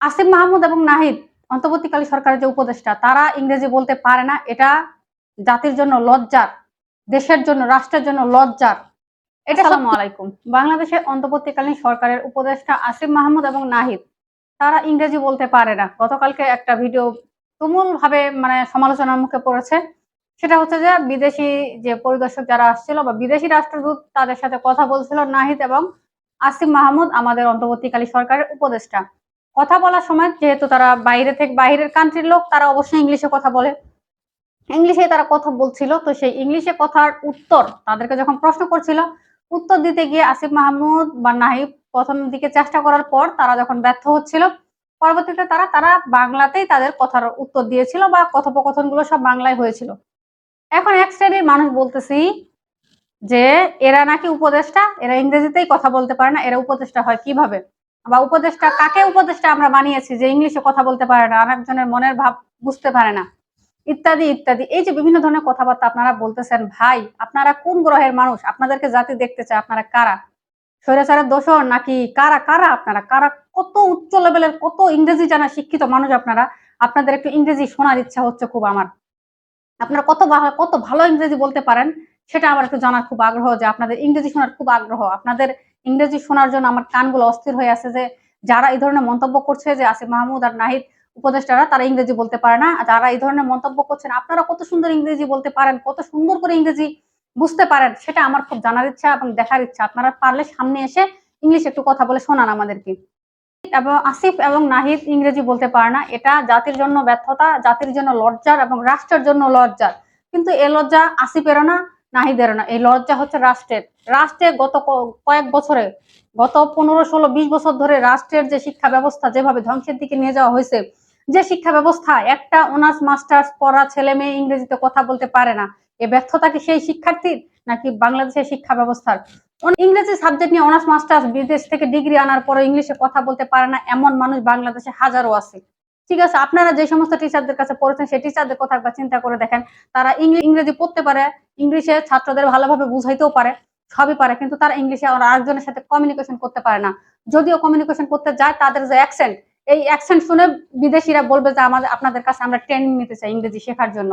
আসিফ মাহমুদ এবং নাহিদ অন্তর্বর্তীকালীন সরকারের যে উপদেষ্টা তারা ইংরেজি বলতে পারে না। এটা জাতির জন্য লজ্জার দেশের জন্য রাষ্ট্রের জন্য লজ্জার। এটা সালামু আলাইকুম। বাংলাদেশের অন্তর্বর্তীকালীন সরকারের উপদেষ্টা আসিফ মাহমুদ এবং নাহিদ তারা ইংরেজি বলতে পারে না। গতকালকে একটা ভিডিও তুমুল ভাবে মানে সমালোচনার মুখে পড়েছে। সেটা হচ্ছে যে বিদেশি যে পরিদর্শক যারা আসছিল বা বিদেশি রাষ্ট্রদূত তাদের সাথে কথা বলছিল নাহিদ এবং আসিফ মাহমুদ আমাদের অন্তর্বর্তীকালীন সরকারের উপদেষ্টা। কথা বলার সময়, যেহেতু তারা বাইরে থেকে, বাইরের কান্ট্রির লোক, তারা অবশ্যই ইংলিশে কথা বলে। ইংলিশে তারা কথা বলছিল, তো সেই ইংলিশে কথার উত্তর তাদেরকে যখন প্রশ্ন করছিল, উত্তর দিতে গিয়ে আসিফ মাহমুদ বা নাহিব প্রথম দিকে চেষ্টা করার পর তারা যখন ব্যর্থ হচ্ছিল, পরবর্তীতে তারা তারা বাংলাতেই তাদের কথার উত্তর দিয়েছিল বা কথোপকথনগুলো সব বাংলায় হয়েছিল। এখন এক শ্রেণির মানুষ বলতেছি যে, এরা নাকি উপদেষ্টা, এরা ইংরেজিতেই কথা বলতে পারে না, এরা উপদেষ্টা হয় কীভাবে? বা উপদেষ্টা, কাকে উপদেষ্টা আমরা বানিয়েছি যে ইংলিশে কথা বলতে পারে না, আরেকজনের মনের ভাব বুঝতে পারে না, ইত্যাদি ইত্যাদি। এই যে বিভিন্ন ধরনের কথাবার্তা আপনারা বলতেছেন, ভাই, আপনারা কোন গ্রহের মানুষ? আপনাদেরকে জাতি দেখতে চায়, আপনারা কারা? স্বৈরাচারের দোষর নাকি কারা কারা আপনারা? কারা কত উচ্চ লেভেলের, কত ইংরেজি জানা শিক্ষিত মানুষ আপনারা? আপনাদের একটু ইংরেজি শোনার ইচ্ছা হচ্ছে খুব আমার। আপনারা কত ভালো কত ভালো ইংরেজি বলতে পারেন, সেটা আমার একটু জানার খুব আগ্রহ যে আপনাদের ইংরেজি শোনার খুব আগ্রহ। আপনাদের ইংরেজি শোনার জন্য আমার কানগুলো অস্থির হয়ে আছে যে যারা এই ধরনের মন্তব্য করছে যে আসিফ মাহমুদ আর নাহিদ উপদেষ্টারা, তারা ইংরেজি বলতে পারে না। যারা এই ধরনের মন্তব্য করছেন, আপনারা কত সুন্দর ইংরেজি বলতে পারেন, কত সুন্দর করে ইংরেজি বুঝতে পারেন, সেটা আমার খুব জানার ইচ্ছা এবং দেখার ইচ্ছা। আপনারা পারলে সামনে এসে ইংলিশ একটু কথা বলে শোনান আমাদেরকে। এবং আসিফ এবং নাহিদ ইংরেজি বলতে পারে না। এটা জাতির জন্য ব্যর্থতা, জাতির জন্য লজ্জার এবং রাষ্ট্রের জন্য লজ্জার। কিন্তু এ লজ্জা আসিফেরও না নাহিদেরও না, এই লজ্জা হচ্ছে রাষ্ট্রের। রাষ্ট্রে গত কয়েক বছরে, গত পনেরো, ষোলো, বিশ বছর ধরে রাষ্ট্রের যে শিক্ষা ব্যবস্থা যেভাবে ধ্বংসের দিকে নিয়ে যাওয়া হয়েছে, যে শিক্ষা ব্যবস্থা একটা অনার্স, মাস্টার্স পড়া ছেলে মেয়ে ইংরেজিতে কথা বলতে পারে না, এ ব্যর্থতা কি সেই শিক্ষার্থীর নাকি বাংলাদেশের শিক্ষা ব্যবস্থার? ইংরেজি সাবজেক্ট নিয়ে অনার্স, মাস্টার্স, বিদেশ থেকে ডিগ্রি আনার পরে ইংলিশে কথা বলতে পারে না, এমন মানুষ বাংলাদেশে হাজারো আছে। ঠিক আছে, আপনারা যে সমস্ত টিচারদের কাছে পড়েছেন, সেই টিচারদের কথা একবার চিন্তা করে দেখেন। তারা ইংরেজি পড়তে পারে, ইংলিশে ছাত্রদের ভালোভাবে বুঝাইতেও পারে, সবই পারে, কিন্তু তারা ইংলিশে আরেকজনের সাথে কমিউনিকেশন করতে পারে না। যদিও কমিউনিকেশন করতে যায়, তাদের যে অ্যাকসেন্ট এই অ্যাকসেন্ট শুনে বিদেশিরা বলবে যে, আমাদের আপনাদের কাছে আমরা ট্রেনিং নিতে চাই ইংরেজি শেখার জন্য।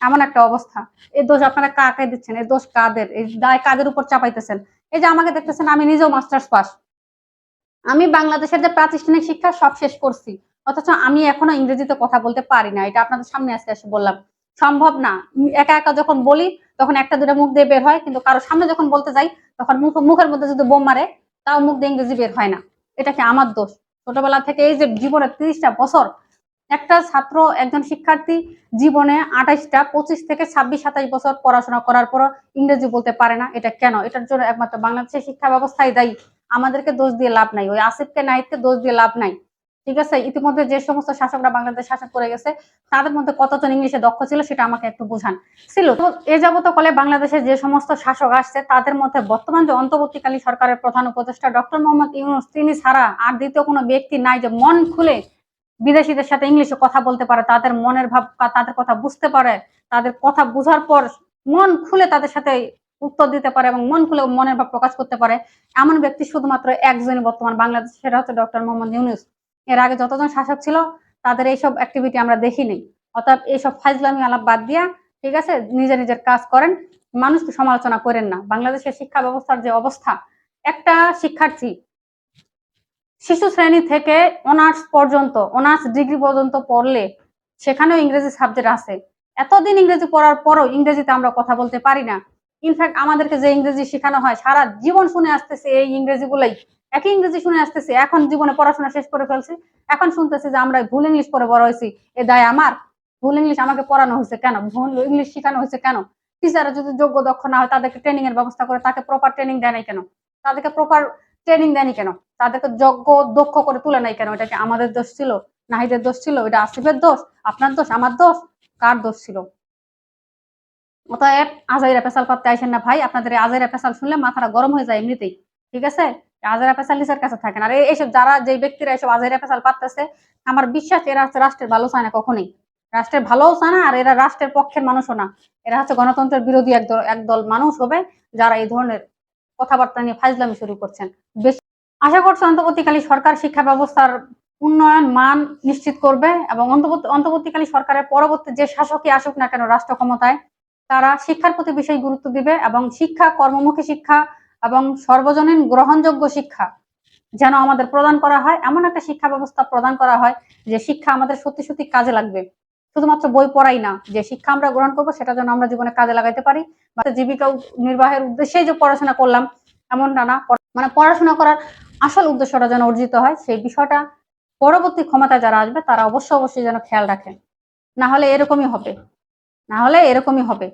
এমন একটা অবস্থা। এই দোষ আপনারা কাকে দিচ্ছেন? এই দোষ কাদের? এই দায় কাদের উপর চাপাইতেছেন? এই যে আমাকে দেখতেছেন, আমি নিজেও মাস্টার্স পাস আমি বাংলাদেশের যে প্রাতিষ্ঠানিক শিক্ষা, সব শেষ করছি। অথচ আমি এখনও ইংরেজিতে কথা বলতে পারি না। এটা আপনাদের সামনে আজকে এসে বললাম। সম্ভব না। একা একা যখন বলি, তখন একটা দুটা মুখ দিয়ে বের হয়, কিন্তু কারও সামনে যখন বলতে যাই, তখন মুখ, মুখের মধ্যে যদি বোম মারে, তাও মুখ দিয়ে ইংরেজি বের হয় না। এটা কি আমার দোষ? ছোটবেলা থেকে এই যে জীবনের তিরিশটা বছর, একটা ছাত্র, একজন শিক্ষার্থী জীবনে আঠাইশটা, পঁচিশ থেকে ছাব্বিশ, সাতাইশ বছর পড়াশোনা করার পর ইংরেজি বলতে পারে না। এটা কেন? এটার জন্য একমাত্র বাংলাদেশের শিক্ষা ব্যবস্থায় দায়ী। আমাদেরকে দোষ দিয়ে লাভ নাই। ওই আসিফকে নাহিদকে দোষ দিয়ে লাভ নাই। ঠিক আছে? ইতিমধ্যে যে সমস্ত শাসকরা বাংলাদেশ শাসন করে গেছে, তাদের মধ্যে কতজন ইংলিশে দক্ষ ছিল সেটা আমাকে একটু বোঝান। ছিল। তো এ যাবত কলে বাংলাদেশে যে সমস্ত শাসক আসছে, তাদের মধ্যে বর্তমান যে অন্তর্বর্তীকালীন সরকারের প্রধান উপদেষ্টা ডক্টর মোহাম্মদ ইউনুস, তিনি ছাড়া আর দ্বিতীয় কোনো ব্যক্তি নাই যে মন খুলে বিদেশিদের সাথে ইংলিশে কথা বলতে পারে, তাদের মনের ভাব, তাদের কথা বুঝতে পারে, তাদের কথা বুঝার পর মন খুলে তাদের সাথে উত্তর দিতে পারে এবং মন খুলে মনের ভাব প্রকাশ করতে পারে। এমন ব্যক্তি শুধুমাত্র একজনই বর্তমান বাংলাদেশ, সেটা হচ্ছে ডক্টর মোহাম্মদ ইউনুস। এর আগে যতজন শাসক ছিল, তাদের এইসব অ্যাক্টিভিটি আমরা দেখিনি। অর্থাৎ এইসব ফাইজলামি আলাপ বাদ দিয়া, ঠিক আছে, নিজে নিজের কাজ করেন। মানুষকে সমালোচনা করেন না। বাংলাদেশের শিক্ষা ব্যবস্থার যে অবস্থা, একটা শিক্ষার্থী শিশু শ্রেণি থেকে অনার্স পর্যন্ত, অনার্স ডিগ্রি পর্যন্ত পড়লে সেখানেও ইংরেজি সাবজেক্ট আছে। এতদিন ইংরেজি পড়ার পরও ইংরেজিতে আমরা কথা বলতে পারি না। ইনফ্যাক্ট আমাদেরকে যে ইংরেজি শেখানো হয়, সারা জীবন শুনে আসতেছে এই ইংরেজি গুলাই একই ইংরেজি শুনে আসতেছে, এখন জীবনে পড়াশোনা শেষ করে ফেলছি, এখন শুনতেছি যে আমরা ভুল ইংলিশ পরে বড় হয়েছি। এ দায় আমার? ভুল ইংলিশ আমাকে পড়ানো হয়েছে কেন? ভুল ইংলিশ শেখানো হয়েছে কেন? টিচাররা যদি যোগ্য দক্ষ না হয়, তাদেরকে ট্রেনিং এর ব্যবস্থা করে, তাকে প্রপার ট্রেনিং দেয় নাই কেন? তাদেরকে প্রপার ট্রেনিং দেয়নি কেন? তাদেরকে যোগ্য দক্ষ করে তুলে নাই কেন? এটা কি আমাদের দোষ ছিল? নাহিদের দোষ ছিল? এটা আসিফের দোষ? আপনার দোষ? আমার দোষ? কার দোষ ছিল? অতএব আজাইরা পেশাল পাততে আসেন না ভাই, আপনাদের আজাইরা পেশাল শুনলে মাথাটা গরম হয়ে যায় এমনিতেই, ঠিক আছে? আজাইরা পেশাল নিচের কাছে থাকেন। আর এইসব যারা যে ব্যক্তিরা এসব আজাইরা পেশাল পাততেছে আমার বিশ্বাস এরা হচ্ছে রাষ্ট্রের ভালো চায় না কখনোই। রাষ্ট্রের ভালোও চায় না, আর এরা রাষ্ট্রের পক্ষের মানুষও না। এরা হচ্ছে গণতন্ত্রের বিরোধী একদল একদল মানুষ হবে, যারা এই ধরনের কথাবার্তা নিয়ে ফাইজলামি শুরু করছেন। আশা করছি অন্তর্বর্তীকালীন সরকার শিক্ষা ব্যবস্থার উন্নয়ন মান নিশ্চিত করবে এবং অন্তর্বর্তী অন্তর্বর্তীকালীন সরকারের পরবর্তী যে শাসকই আসুক না কেন রাষ্ট্র ক্ষমতায়, তারা শিক্ষার প্রতি বেশি গুরুত্ব দিবে এবং শিক্ষা কর্মমুখী শিক্ষা এবং সর্বজনীন গ্রহণযোগ্য শিক্ষা যেন আমাদের প্রদান করা হয়, এমন একটা শিক্ষা ব্যবস্থা প্রদান করা হয় যে শিক্ষা আমাদের সত্যি সত্যি কাজে লাগবে। শুধুমাত্র বই পড়াই না, যে শিক্ষা আমরা গ্রহণ করব সেটা যেন আমরা জীবনে কাজে লাগাইতে পারি। বা জীবিকা নির্বাহের উদ্দেশ্যে যে পড়াশোনা করলাম এমনটা না মানে পড়াশোনা করার আসল উদ্দেশ্যটা যেন অর্জিত হয়, সেই বিষয়টা পরবর্তী ক্ষমতায় যারা আসবে, তারা অবশ্যই অবশ্যই যেন খেয়াল রাখেন। না হলে এরকমই হবে। না হলে এরকমই হবে।